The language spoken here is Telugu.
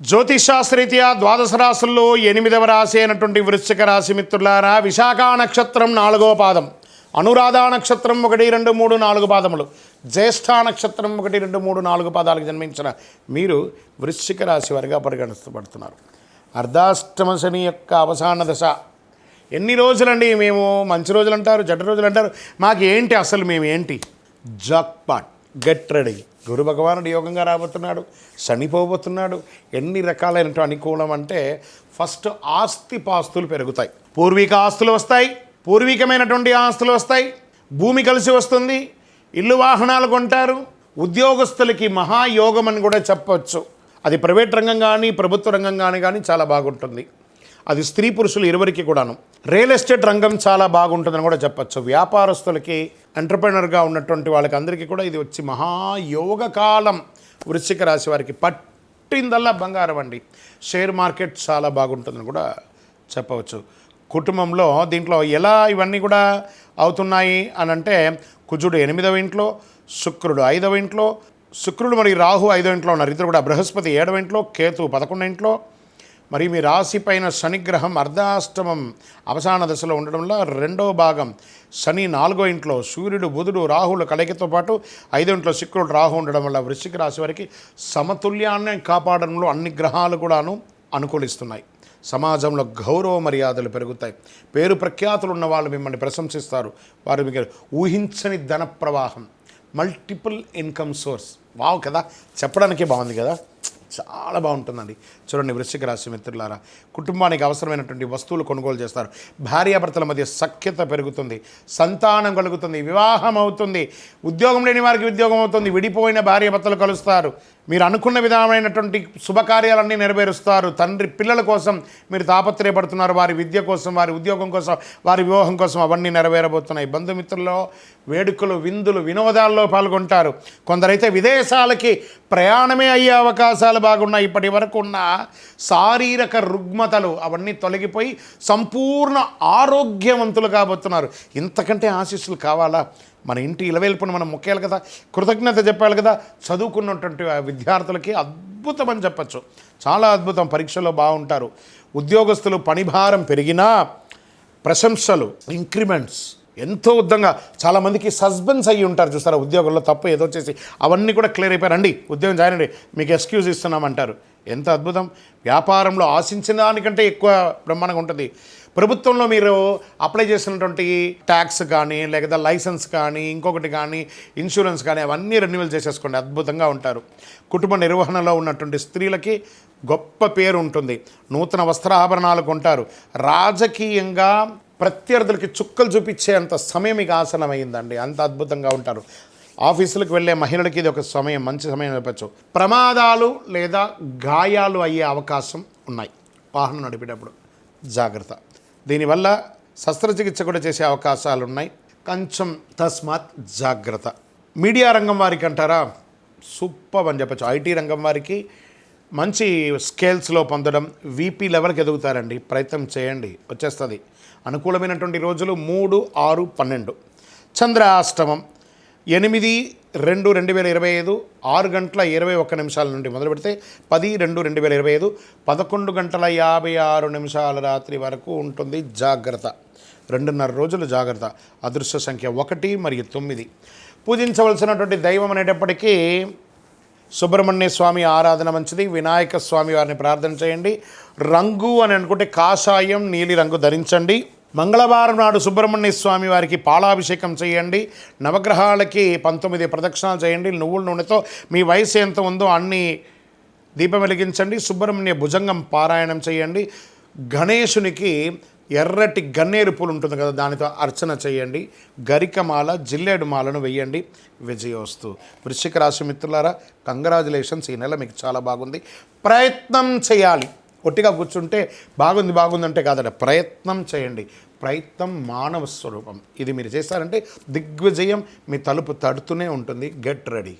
జ్యోతిషాస్త్రీత్యా ద్వాదశ రాశుల్లో ఎనిమిదవ రాశి అయినటువంటి వృశ్చిక రాశి మిత్రులారా విశాఖ నక్షత్రం నాలుగో పాదం అనురాధ నక్షత్రం ఒకటి రెండు మూడు నాలుగు పాదములు జ్యేష్ఠ నక్షత్రం ఒకటి రెండు మూడు నాలుగు పాదాలకు జన్మించిన మీరు వృశ్చిక రాశి వారిగా పరిగణించబడుతున్నారు. అర్ధాష్టమ శని యొక్క అవసాన దశ. ఎన్ని రోజులండి మేము? మంచి రోజులు అంటారు చెడ్డ రోజులు అంటారు మాకు ఏంటి అసలు మేము ఏంటి జాక్పాట్ గెట్ రెడీ. గురు భగవానుడు యోగంగా రాబోతున్నాడు శనిపోబోతున్నాడు. ఎన్ని రకాలైనటువంటి అనుకూలం అంటే ఫస్ట్ ఆస్తి పాస్తులు పెరుగుతాయి. పూర్వీక ఆస్తులు వస్తాయి పూర్వీకమైనటువంటి ఆస్తులు వస్తాయి భూమి కలిసి వస్తుంది ఇల్లు వాహనాలు కొంటారు ఉద్యోగస్తులకి మహాయోగం అని కూడా చెప్పవచ్చు అది ప్రైవేట్ రంగం కానీ ప్రభుత్వ రంగం కానీ కానీ చాలా బాగుంటుంది. అది స్త్రీ పురుషులు ఇరువురికి కూడాను. రియల్ ఎస్టేట్ రంగం చాలా బాగుంటుందని కూడా చెప్పచ్చు. వ్యాపారస్తులకి ఎంటర్ప్రినర్గా ఉన్నటువంటి వాళ్ళకి అందరికీ కూడా ఇది వచ్చి మహాయోగ కాలం. వృశ్చిక రాశి వారికి పట్టిందల్లా బంగారం అండి. షేర్ మార్కెట్ చాలా బాగుంటుందని కూడా చెప్పవచ్చు. కుటుంబంలో దీంట్లో ఎలా ఇవన్నీ కూడా అవుతున్నాయి అని అంటే కుజుడు ఎనిమిదవ ఇంట్లో శుక్రుడు ఐదవ ఇంట్లో శుక్రుడు మరియు రాహు ఐదవ ఇంట్లో ఉన్నారు. ఇద్దరు కూడా బృహస్పతి ఏడవ ఇంట్లో కేతు పదకొండు ఇంట్లో మరి మీ రాశి పైన శనిగ్రహం అర్ధాష్టమం అవసాన దశలో ఉండడంలో రెండవ భాగం శని నాలుగో ఇంట్లో సూర్యుడు బుధుడు రాహుల కలయికతో పాటు ఐదో ఇంట్లో శుక్రుడు రాహు ఉండడం వల్ల వృశ్చిక రాశి వారికి సమతుల్యాన్ని కాపాడడంలో అన్ని గ్రహాలు కూడాను అనుకూలిస్తున్నాయి. సమాజంలో గౌరవ మర్యాదలు పెరుగుతాయి. పేరు ప్రఖ్యాతులు ఉన్న వాళ్ళు మిమ్మల్ని ప్రశంసిస్తారు. వారు మీకు ఊహించని ధన ప్రవాహం మల్టిపుల్ ఇన్కమ్ సోర్స్ వావ్ కదా చెప్పడానికే బాగుంది కదా? చాలా బాగుంటుందండి. చూడండి వృశ్చిక రాశి మిత్రులారా కుటుంబానికి అవసరమైనటువంటి వస్తువులు కొనుగోలు చేస్తారు. భార్యాభర్తల మధ్య సఖ్యత పెరుగుతుంది సంతానం కలుగుతుంది వివాహం అవుతుంది ఉద్యోగం లేని వారికి ఉద్యోగం అవుతుంది విడిపోయిన భార్యాభర్తలు కలుస్తారు. మీరు అనుకున్న విధమైనటువంటి శుభకార్యాలన్నీ నెరవేరుస్తారు. తండ్రి పిల్లల కోసం మీరు తాపత్రయపడుతున్నారు వారి విద్య కోసం వారి ఉద్యోగం కోసం వారి వివాహం కోసం అవన్నీ నెరవేరబోతున్నాయి. బంధుమిత్రుల్లో వేడుకలు విందులు వినోదాల్లో పాల్గొంటారు. కొందరైతే విదేశాలకి ప్రయాణమే అయ్యే అవకాశాలు బాగున్నాయి ఇప్పటి వరకు ఉన్న శారీరక రుగ్మతలు అవన్నీ తొలగిపోయి సంపూర్ణ ఆరోగ్యవంతులు కాబోతున్నారు. ఇంతకంటే ఆశీస్సులు కావాలా? మన ఇంటి ఇలవేల్పును మనం మొక్కేయాలి కదా? కృతజ్ఞత చెప్పాలి కదా? చదువుకున్నటువంటి విద్యార్థులకి అద్భుతం అని చెప్పచ్చు. చాలా అద్భుతం. పరీక్షలో బాగుంటారు. ఉద్యోగస్తులు పనిభారం పెరిగినా ప్రశంసలు ఇంక్రిమెంట్స్ ఎంతో ఉద్దంగా చాలామందికి సస్పెన్స్ అయ్యి ఉంటారు చూస్తారా ఉద్యోగంలో తప్పు ఏదో చేసి అవన్నీ కూడా క్లియర్ అయిపోయారండి ఉద్యోగం జాయిన్ అండి మీకు ఎక్స్క్యూజ్ ఇస్తున్నామంటారు. ఎంత అద్భుతం. వ్యాపారంలో ఆశించిన దానికంటే ఎక్కువ బ్రహ్మాండంగా ఉంటుంది. ప్రభుత్వంలో మీరు అప్లై చేసినటువంటి ట్యాక్స్ కానీ లేదా లైసెన్స్ కానీ ఇంకొకటి కానీ ఇన్సూరెన్స్ కానీ అవన్నీ రెన్యువల్ చేసేసుకోండి. అద్భుతంగా ఉంటారు. కుటుంబ నిర్వహణలో ఉన్నటువంటి స్త్రీలకి గొప్ప పేరు ఉంటుంది. నూతన వస్త్రాభరణాలు కొంటారు. రాజకీయంగా ప్రత్యర్థులకి చుక్కలు చూపించేంత సమయం మీకు ఆసనమైందండి అంత అద్భుతంగా ఉంటారు. ఆఫీసులకు వెళ్ళే మహిళలకి ఇది ఒక సమయం మంచి సమయం చెప్పచ్చు. ప్రమాదాలు లేదా గాయాలు అయ్యే అవకాశం ఉన్నాయి. వాహనం నడిపేటప్పుడు. జాగ్రత్త. దీనివల్ల శస్త్రచికిత్స కూడా చేసే అవకాశాలు ఉన్నాయి. కొంచెం తస్మాత్ జాగ్రత్త. మీడియా రంగం వారికి అంటారా? సూపర్ అని చెప్పచ్చు. ఐటీ రంగం వారికి మంచి స్కేల్స్లో పొందడం వీపీ లెవెల్కి ఎదుగుతారండి. ప్రయత్నం చేయండి. వచ్చేస్తుంది. అనుకూలమైనటువంటి రోజులు మూడు ఆరు పన్నెండు. చంద్రాష్టమం ఎనిమిది రెండు రెండు వేల ఇరవై ఐదు ఆరు గంటల ఇరవై ఒక్క నిమిషాల నుండి మొదలు పెడితే పది రెండు రెండు వేల ఇరవై ఐదు పదకొండు గంటల యాభై ఆరు నిమిషాల రాత్రి వరకు ఉంటుంది జాగ్రత్త. రెండున్నర రోజులు జాగ్రత్త. అదృశ్య సంఖ్య ఒకటి మరియు తొమ్మిది. పూజించవలసినటువంటి దైవం అనేటప్పటికీ సుబ్రహ్మణ్య స్వామి ఆరాధన మంచిది. వినాయక స్వామి వారిని ప్రార్థన చేయండి. రంగు అని అనుకుంటే కాషాయం నీలి రంగు ధరించండి. మంగళవారం నాడు సుబ్రహ్మణ్య స్వామి వారికి పాలాభిషేకం చేయండి. నవగ్రహాలకి పంతొమ్మిది ప్రదక్షిణాలు చేయండి. నువ్వుల నూనెతో మీ వయసు ఎంత ఉందో అన్ని దీపం వెలిగించండి. సుబ్రహ్మణ్య భుజంగం పారాయణం చేయండి. గణేశునికి ఎర్రటి గన్నేరు పూలు ఉంటుంది కదా దానితో అర్చన చేయండి. గరికమాల జిల్లేడు మాలను వెయ్యండి. విజయోస్తు. వృశ్చిక రాశి మిత్రులారా కంగ్రాచులేషన్స్ ఈ నెల మీకు చాలా బాగుంది. ప్రయత్నం చేయాలి. ఒట్టిగా కూర్చుంటే బాగుంది బాగుంది అంటే కాదండి ప్రయత్నం చేయండి. ప్రయత్నం మానవ స్వరూపం. ఇది మీరు చేస్తారంటే దిగ్విజయం మీ తలుపు తడుతూనే ఉంటుంది. Get ready.